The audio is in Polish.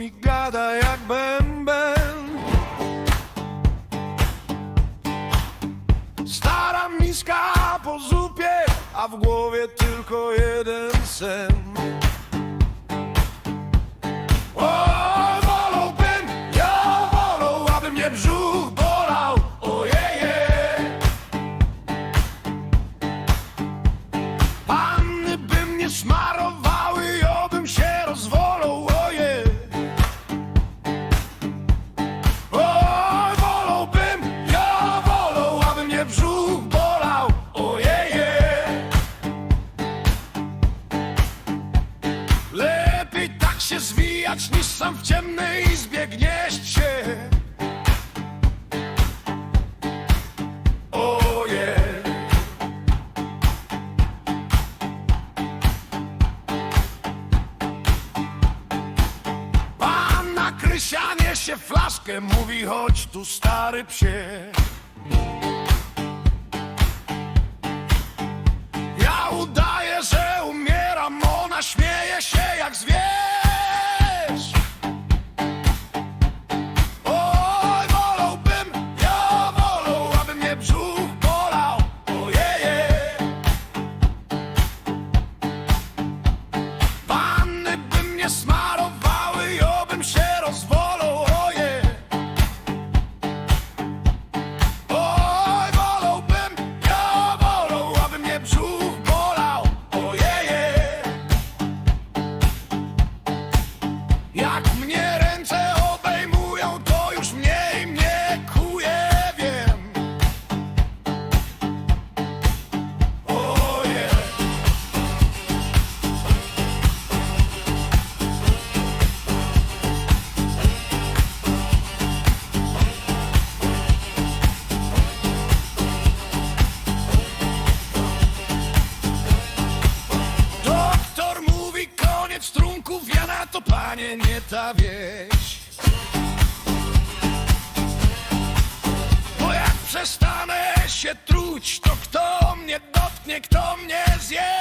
mi gada jak bęben. Stara miska po zupie, a w głowie tylko jeden sen. Oj, wolałbym, ja wolał, aby mnie brzuch bolał. Ojeje. Panny by mnie smarowały zwijać, niż sam w ciemnej izbie gnieść się Oje Panna Krysia niesie flaszkę, mówi chodź tu stary psie. To panie nie ta wieś. Bo jak przestanę się truć, to kto mnie dotknie, kto mnie zje?